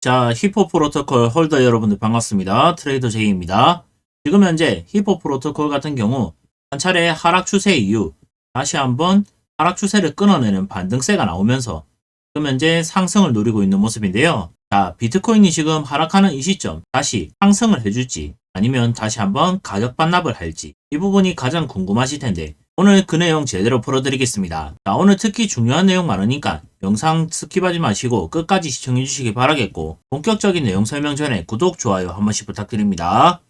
자, 히포 프로토콜 홀더 여러분들 반갑습니다. 트레이더 제이입니다. 지금 현재 히포 프로토콜 같은 경우 한 차례 하락 추세 이후 다시 한번 하락 추세를 끊어내는 반등세가 나오면서 지금 현재 상승을 노리고 있는 모습인데요. 자, 비트코인이 지금 하락하는 이 시점 다시 상승을 해줄지 아니면 다시 한번 가격 반납을 할지 이 부분이 가장 궁금하실 텐데 오늘 그 내용 제대로 풀어드리겠습니다. 자, 오늘 특히 중요한 내용 많으니까 영상 스킵하지 마시고 끝까지 시청해 주시기 바라겠고 본격적인 내용 설명 전에 구독, 좋아요 한 번씩 부탁드립니다.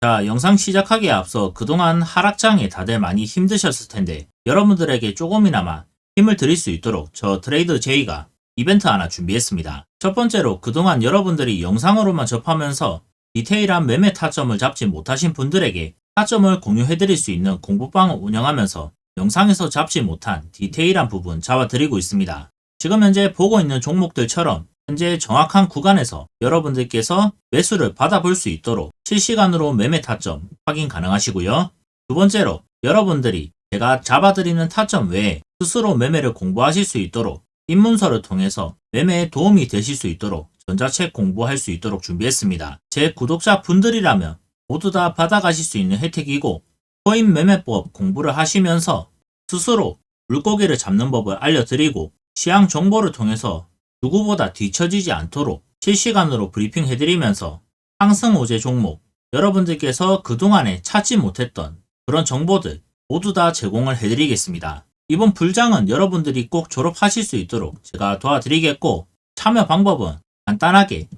자, 영상 시작하기에 앞서 그동안 하락장에 다들 많이 힘드셨을 텐데 여러분들에게 조금이나마 힘을 드릴 수 있도록 저 트레이더 제이가 이벤트 하나 준비했습니다. 첫 번째로 그동안 여러분들이 영상으로만 접하면서 디테일한 매매 타점을 잡지 못하신 분들에게 타점을 공유해드릴 수 있는 공부방을 운영하면서 영상에서 잡지 못한 디테일한 부분 잡아드리고 있습니다. 지금 현재 보고 있는 종목들처럼 현재 정확한 구간에서 여러분들께서 매수를 받아볼 수 있도록 실시간으로 매매 타점 확인 가능하시고요. 두 번째로 여러분들이 제가 잡아드리는 타점 외에 스스로 매매를 공부하실 수 있도록 입문서를 통해서 매매에 도움이 되실 수 있도록 전자책 공부할 수 있도록 준비했습니다. 제 구독자 분들이라면 모두 다 받아가실 수 있는 혜택이고 코인 매매법 공부를 하시면서 스스로 물고기를 잡는 법을 알려드리고 시향 정보를 통해서 누구보다 뒤처지지 않도록 실시간으로 브리핑 해드리면서 상승 호재 종목 여러분들께서 그동안에 찾지 못했던 그런 정보들 모두 다 제공을 해드리겠습니다. 이번 불장은 여러분들이 꼭 졸업하실 수 있도록 제가 도와드리겠고 참여 방법은 간단하게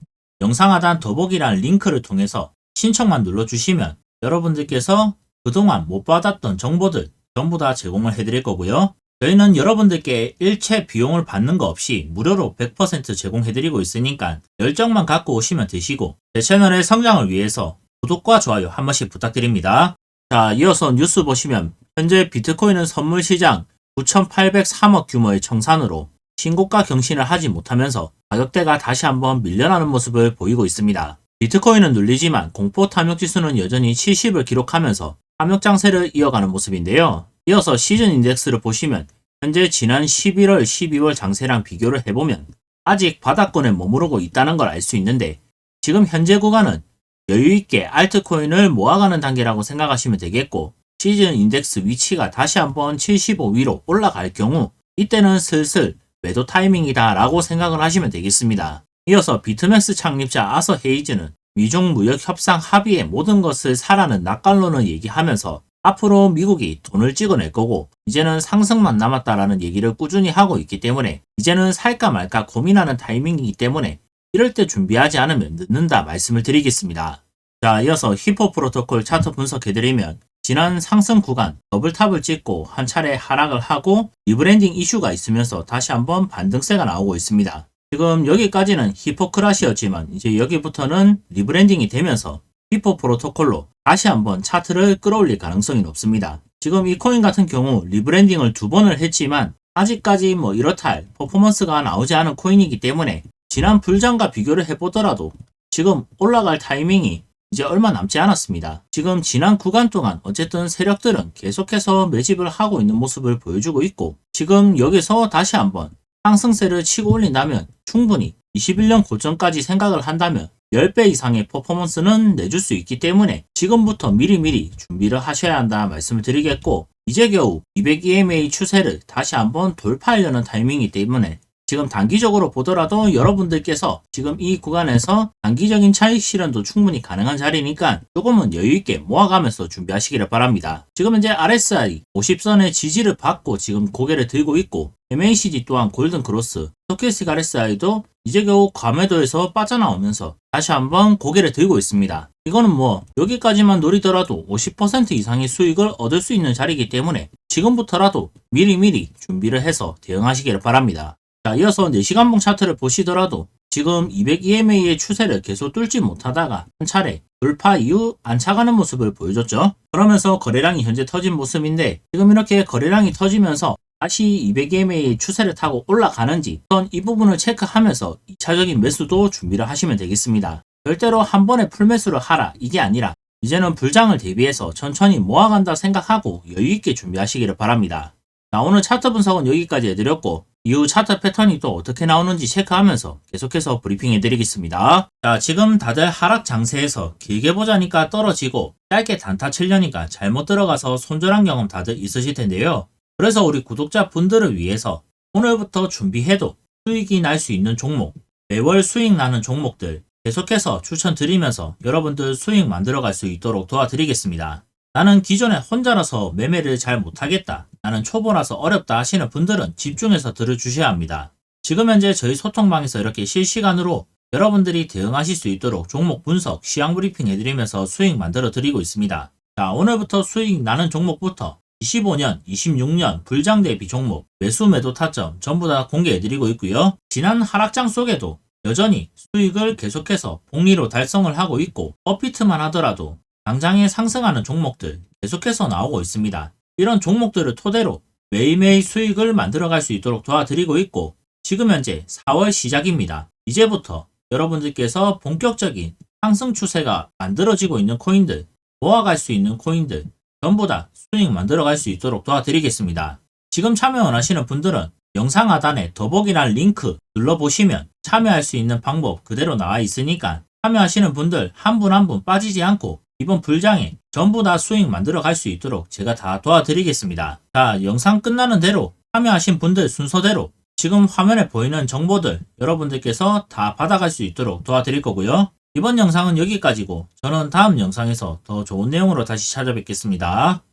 영상 하단 더보기란 링크를 통해서 신청만 눌러주시면 여러분들께서 그동안 못 받았던 정보들 전부 다 제공을 해드릴 거고요. 저희는 여러분들께 일체 비용을 받는 거 없이 무료로 100% 제공해드리고 있으니까 열정만 갖고 오시면 되시고 제 채널의 성장을 위해서 구독과 좋아요 한 번씩 부탁드립니다. 자, 이어서 뉴스 보시면 현재 비트코인은 선물 시장 9,803억 규모의 청산으로 신고가 경신을 하지 못하면서 가격대가 다시 한번 밀려나는 모습을 보이고 있습니다. 비트코인은 눌리지만 공포 탐욕 지수는 여전히 70을 기록하면서 탐욕 장세를 이어가는 모습인데요. 이어서 시즌 인덱스를 보시면 현재 지난 11월, 12월 장세랑 비교를 해보면 아직 바닥권에 머무르고 있다는 걸 알 수 있는데 지금 현재 구간은 여유있게 알트코인을 모아가는 단계라고 생각하시면 되겠고 시즌 인덱스 위치가 다시 한번 75위로 올라갈 경우 이때는 슬슬 매도 타이밍이다 라고 생각을 하시면 되겠습니다. 이어서 비트맥스 창립자 아서 헤이즈는 미중 무역 협상 합의의 모든 것을 사라는 낯갈로는 얘기하면서 앞으로 미국이 돈을 찍어낼 거고 이제는 상승만 남았다라는 얘기를 꾸준히 하고 있기 때문에 이제는 살까 말까 고민하는 타이밍이기 때문에 이럴 때 준비하지 않으면 늦는다 말씀을 드리겠습니다. 자, 이어서 히포 프로토콜 차트 분석해드리면 지난 상승 구간 더블탑을 찍고 한 차례 하락을 하고 리브랜딩 이슈가 있으면서 다시 한번 반등세가 나오고 있습니다. 지금 여기까지는 히포크라시였지만 이제 여기부터는 리브랜딩이 되면서 히포 프로토콜로 다시 한번 차트를 끌어올릴 가능성이 높습니다. 지금 이 코인 같은 경우 리브랜딩을 두 번을 했지만 아직까지 뭐 이렇다 할 퍼포먼스가 나오지 않은 코인이기 때문에 지난 불장과 비교를 해보더라도 지금 올라갈 타이밍이 이제 얼마 남지 않았습니다. 지금 지난 구간 동안 어쨌든 세력들은 계속해서 매집을 하고 있는 모습을 보여주고 있고 지금 여기서 다시 한번 상승세를 치고 올린다면 충분히 21년 고점까지 생각을 한다면 10배 이상의 퍼포먼스는 내줄 수 있기 때문에 지금부터 미리미리 준비를 하셔야 한다 말씀을 드리겠고 이제 겨우 200EMA 추세를 다시 한번 돌파하려는 타이밍이기 때문에 지금 단기적으로 보더라도 여러분들께서 지금 이 구간에서 단기적인 차익 실현도 충분히 가능한 자리니까 조금은 여유있게 모아가면서 준비하시기를 바랍니다. 지금 현재 RSI 50선의 지지를 받고 지금 고개를 들고 있고 MACD 또한 골든 크로스, 스토캐스틱 RSI도 이제 겨우 과매도에서 빠져나오면서 다시 한번 고개를 들고 있습니다. 이거는 뭐 여기까지만 노리더라도 50% 이상의 수익을 얻을 수 있는 자리이기 때문에 지금부터라도 미리미리 준비를 해서 대응하시기를 바랍니다. 자, 이어서 4시간봉 차트를 보시더라도 지금 200EMA의 추세를 계속 뚫지 못하다가 한 차례 돌파 이후 안차가는 모습을 보여줬죠. 그러면서 거래량이 현재 터진 모습인데 지금 이렇게 거래량이 터지면서 다시 200EMA의 추세를 타고 올라가는지 우선 이 부분을 체크하면서 2차적인 매수도 준비를 하시면 되겠습니다. 절대로 한 번에 풀매수를 하라 이게 아니라 이제는 불장을 대비해서 천천히 모아간다 생각하고 여유있게 준비하시기를 바랍니다. 자, 오늘 차트 분석은 여기까지 해드렸고, 이후 차트 패턴이 또 어떻게 나오는지 체크하면서 계속해서 브리핑 해 드리겠습니다. 자, 지금 다들 하락 장세에서 길게 보자니까 떨어지고, 짧게 단타 치려니까 잘못 들어가서 손절한 경험 다들 있으실 텐데요. 그래서 우리 구독자 분들을 위해서 오늘부터 준비해도 수익이 날 수 있는 종목, 매월 수익 나는 종목들 계속해서 추천드리면서 여러분들 수익 만들어갈 수 있도록 도와드리겠습니다. 나는 기존에 혼자라서 매매를 잘 못하겠다. 나는 초보라서 어렵다 하시는 분들은 집중해서 들어주셔야 합니다. 지금 현재 저희 소통방에서 이렇게 실시간으로 여러분들이 대응하실 수 있도록 종목 분석, 시황 브리핑 해드리면서 수익 만들어 드리고 있습니다. 자, 오늘부터 수익 나는 종목부터 25년, 26년 불장 대비 종목, 매수 매도 타점 전부 다 공개해드리고 있고요. 지난 하락장 속에도 여전히 수익을 계속해서 복리로 달성을 하고 있고 어피트만 하더라도 당장에 상승하는 종목들 계속해서 나오고 있습니다. 이런 종목들을 토대로 매일매일 수익을 만들어갈 수 있도록 도와드리고 있고 지금 현재 4월 시작입니다. 이제부터 여러분들께서 본격적인 상승 추세가 만들어지고 있는 코인들, 모아갈 수 있는 코인들 전부 다 수익 만들어갈 수 있도록 도와드리겠습니다. 지금 참여 원하시는 분들은 영상 하단에 더보기란 링크 눌러보시면 참여할 수 있는 방법 그대로 나와 있으니까 참여하시는 분들 한 분 한 분 빠지지 않고 이번 불장에 전부 다 수익 만들어 갈 수 있도록 제가 다 도와드리겠습니다. 자, 영상 끝나는 대로 참여하신 분들 순서대로 지금 화면에 보이는 정보들 여러분들께서 다 받아갈 수 있도록 도와드릴 거고요. 이번 영상은 여기까지고 저는 다음 영상에서 더 좋은 내용으로 다시 찾아뵙겠습니다.